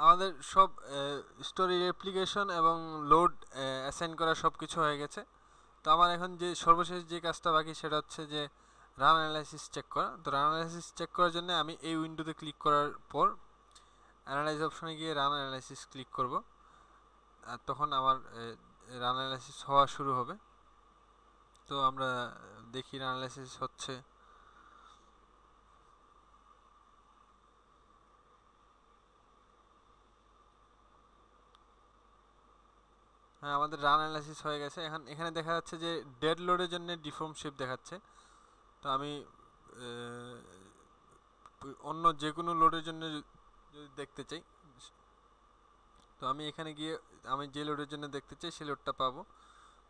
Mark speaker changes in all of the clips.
Speaker 1: আমাদের সব story application এবং লোড অ্যাসাইন করা সব কিছু হয়ে গেছে। তো আমার এখন যে সর্বশেষ যে কাজটা বাকি সেটা হচ্ছে যে রান অ্যানালাইসিস চেক করা। তো রান অ্যানালাইসিস চেক করার জন্য আমি এই উইন্ডোতে ক্লিক করার পর অ্যানালাইজ অপশনে গিয়ে রান অ্যানালাইসিস ক্লিক করব। আর তখন আমার রান অ্যানালাইসিস হওয়া শুরু হবে। তো আমরা দেখি রান অ্যানালাইসিস হচ্ছে হ্যাঁ আমাদের রান অ্যানালাইসিস হয়ে গেছে। এখন এখানে দেখা যাচ্ছে যে ডেড লোডের জন্য ডিফর্ম শেপ দেখাচ্ছে। তো আমি অন্য যে কোনো লোডের জন্য যদি দেখতে চাই, তো আমি এখানে গিয়ে, আমি যে লোডের জন্য দেখতে চাই সেই লোডটা পাবো।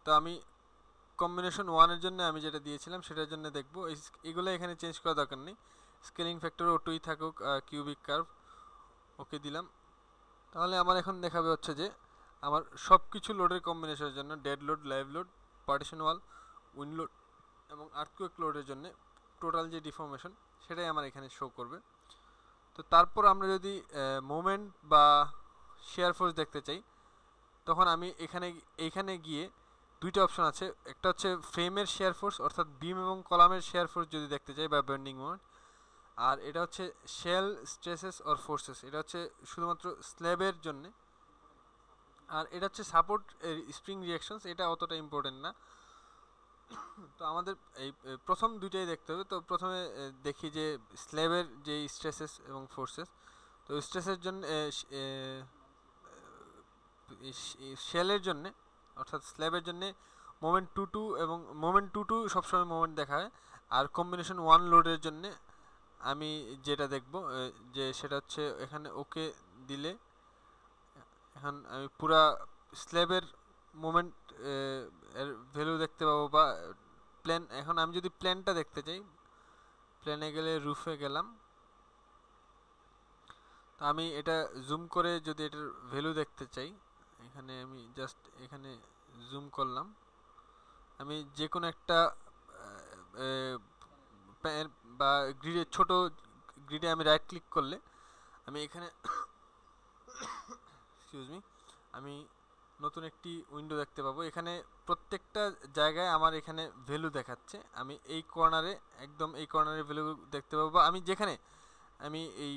Speaker 1: তো আমি কম্বিনেশন ওয়ানের জন্য আমি যেটা দিয়েছিলাম, সেটার জন্য দেখব। এগুলো এখানে চেঞ্জ করা দরকার নেই। স্কেলিং ফ্যাক্টর ওটুই থাকুক কিউবিক কার্ভ ওকে দিলাম। তাহলে আমার এখন দেখাবে হচ্ছে যে আমার সব কিছু লোডের কম্বিনেশনের জন্য dead load live load partition wall wind load এবং আর্থকুয়েক লোডের জন্য টোটাল যে ডিফরমেশন সেটাই আমার এখানে শো করবে। তো তারপর আমরা যদি মোমেন্ট বা শেয়ার ফোর্স দেখতে চাই, তখন আমি এখানে এইখানে গিয়ে দুইটা অপশন আছে। একটা হচ্ছে ফ্রেমের শেয়ার ফোর্স অর্থাৎ বিম এবং কলামের শেয়ার ফোর্স যদি দেখতে চাই বা বেন্ডিং মোমেন্ট আর এটা হচ্ছে শেল স্ট্রেসেস অর ফোর্সেস এটা হচ্ছে শুধুমাত্র স্ল্যাবের জন্যে। আর এটা হচ্ছে সাপোর্ট স্প্রিং রিয়াকশনস এটা অতটা ইম্পর্টেন্ট না। তো আমাদের এই প্রথম দুইটাই দেখতে হবে। তো প্রথমে দেখি যে স্ল্যাবের যে স্ট্রেসেস এবং ফোর্সেস তো স্ট্রেসের জন্য শেলের জন্যে, অর্থাৎ স্ল্যাবের জন্যে মোমেন্ট টু টু এবং মোমেন্ট টু টু সবসময় মোমেন্ট দেখায় আর কম্বিনেশন ওয়ান লোডের জন্যে আমি যেটা দেখব যে সেটা হচ্ছে এখানে ওকে দিলে এখন আমি পুরা স্ল্যাবের মোমেন্ট এর ভ্যালু দেখতে পাবো বা প্ল্যান এখন আমি যদি প্ল্যানটা দেখতে চাই প্ল্যানে গেলে রুফে গেলাম। তো আমি এটা জুম করে যদি এটার ভ্যালু দেখতে চাই, এখানে আমি জাস্ট এখানে জুম করলাম। আমি যে কোনো একটা বা গ্রিডে ছোট গ্রিডে আমি রাইট ক্লিক করলে, আমি এখানে এক্সকিউজ মি আমি নতুন একটি উইন্ডো দেখতে পাবো। এখানে প্রত্যেকটা জায়গায় আমার এখানে ভ্যালু দেখাচ্ছে। আমি এই কর্নারে একদম এই কর্নারে ভ্যালু দেখতে পাবো আমি যেখানে, আমি এই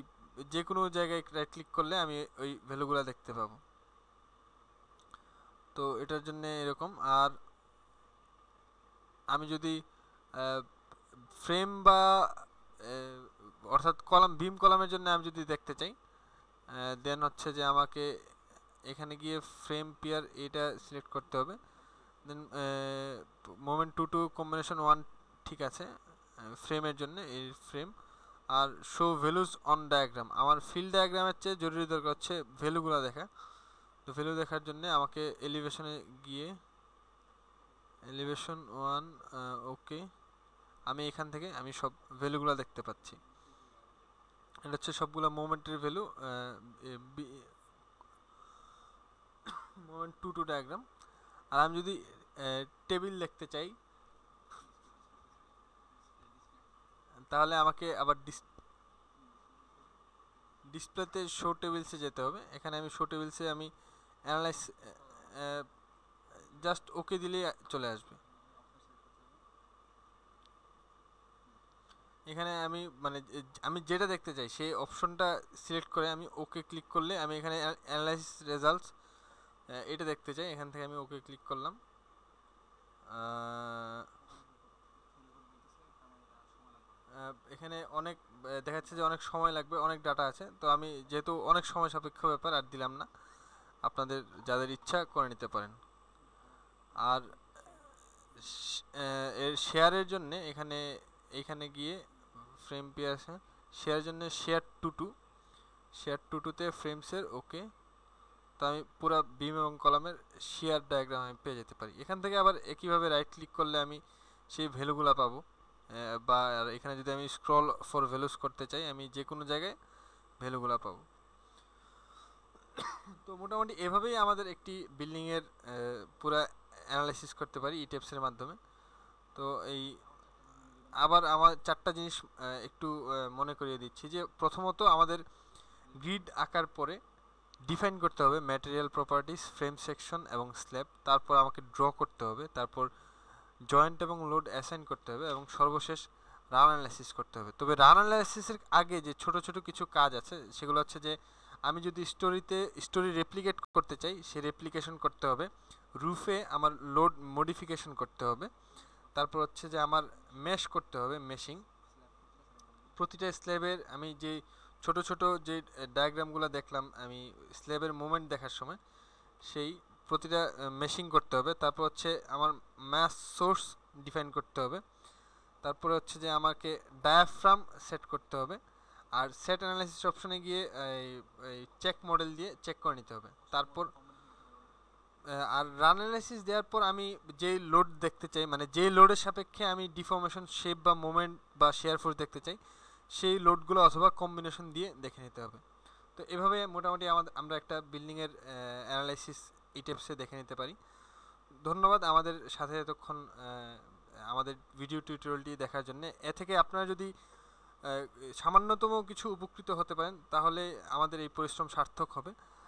Speaker 1: যে কোনো জায়গায় রাইট ক্লিক করলে আমি ওই ভ্যালুগুলো দেখতে পাবো। তো এটার জন্য এরকম। আর আমি যদি ফ্রেম বা অর্থাৎ কলাম বিম কলামের জন্য আমি যদি দেখতে চাই দেন হচ্ছে যে আমাকে এখানে গিয়ে ফ্রেম পিয়ার এটা সিলেক্ট করতে হবে। Then moment two two combination one ঠিক আছে ফ্রেমের জন্য এই ফ্রেম আর শো ভ্যালুজ অন ডায়াগ্রাম আমার ফিল্ড ডায়াগ্রামের চেয়ে জরুরি দরকার হচ্ছে ভ্যালুগুলো দেখা। তো ভ্যালু দেখার জন্য আমাকে এলিভেশনে গিয়ে এলিভেশন ওয়ান ওকে আমি এখান থেকে আমি সব ভ্যালুগুলো দেখতে পাচ্ছি। এটা হচ্ছে সবগুলো মোমেন্টের value moment two two diagram আর আমি যদি টেবিল দেখতে চাই, তাহলে আমাকে আবার ডিসপ্লেতে শো টেবিলসে যেতে হবে। এখানে আমি শো টেবিলসে আমি অ্যানালাইস জাস্ট ওকে দিলেই চলে আসবে। এখানে আমি মানে আমি যেটা দেখতে চাই, সেই অপশনটা সিলেক্ট করে আমি ওকে ক্লিক করলে আমি এখানে অ্যানালাইসিস রেজাল্টস এটা দেখতে চাই, এখান থেকে আমি ওকে ক্লিক করলাম। এখানে অনেক দেখা যাচ্ছে যে অনেক সময় লাগবে, অনেক ডাটা আছে। তো আমি যেহেতু অনেক সময় সাপেক্ষ ব্যাপার, আর দিলাম না। আপনাদের যাদের ইচ্ছা করে নিতে পারেন। আর এর শেয়ারের জন্য এখানে এখানে গিয়ে ফ্রেম পে আছে শেয়ারের জন্য shear two two shear two টুতে ফ্রেমসের ওকে তো আমি পুরো বিম এবং কলামের শেয়ার ডায়াগ্রাম আমি পেয়ে যেতে পারি। এখান থেকে আবার একইভাবে রাইট ক্লিক করলে আমি সেই ভ্যালুগুলো পাবো। বা এখানে যদি আমি স্ক্রল ফর ভ্যালুস করতে চাই, আমি যে কোনো জায়গায় ভ্যালুগুলো পাবো। তো মোটামুটি এভাবেই আমাদের একটি বিল্ডিংয়ের পুরো অ্যানালাইসিস করতে পারি ই টেপসের মাধ্যমে। তো এই আবার আমার চারটা জিনিস একটু মনে করিয়ে দিচ্ছি যে প্রথমত আমাদের গ্রিড আঁকার পরে ডিফাইন করতে হবে ম্যাটেরিয়াল প্রপার্টিস ফ্রেম সেকশন এবং স্ল্যাব তারপর আমাকে ড্র করতে হবে, তারপর জয়েন্ট এবং লোড অ্যাসাইন করতে হবে এবং সর্বশেষ রান অ্যানালাইসিস করতে হবে। তবে রান অ্যানালাইসিসের আগে যে ছোট ছোট কিছু কাজ আছে, সেগুলো হচ্ছে যে আমি যদি স্টোরিতে স্টোরি রেপ্লিকেট করতে চাই, সে রেপ্লিকেশন করতে হবে। রুফে আমার লোড মডিফিকেশন করতে হবে। তারপর হচ্ছে যে আমার মেশ করতে হবে মেশিং প্রতিটা স্ল্যাবের আমি যে ছোট ছোট যে ডায়াগ্রামগুলো দেখলাম, আমি স্ল্যাবের মুভমেন্ট দেখার সময়, সেই প্রতিটা মেশিং করতে হবে। তারপর হচ্ছে আমার ম্যাথ সোর্স ডিফাইন করতে হবে। তারপরে হচ্ছে যে আমাকে ডায়াফ্রাম সেট করতে হবে। আর সেট অ্যানালাইসিস অপশনে গিয়ে চেক মডেল দিয়ে চেক করে নিতে হবে। তারপর আর রান অ্যানালাইসিস দেওয়ার পর আমি যেই লোড দেখতে চাই মানে যেই লোডের সাপেক্ষে আমি ডিফর্মেশন শেপ বা মোমেন্ট বা শেয়ার ফোর্স দেখতে চাই সেই লোডগুলো অথবা কম্বিনেশন দিয়ে দেখে নিতে হবে। তো এভাবে মোটামুটি আমাদের, আমরা একটা বিল্ডিংয়ের অ্যানালাইসিস এই টিপসে দেখে নিতে পারি। ধন্যবাদ আমাদের সাথে এতক্ষণ আমাদের ভিডিও টিউটোরিয়ালটি দেখার জন্য। এ থেকে আপনারা যদি সামান্যতম কিছু উপকৃত হতে পারেন, তাহলে আমাদের এই পরিশ্রম সার্থক হবে।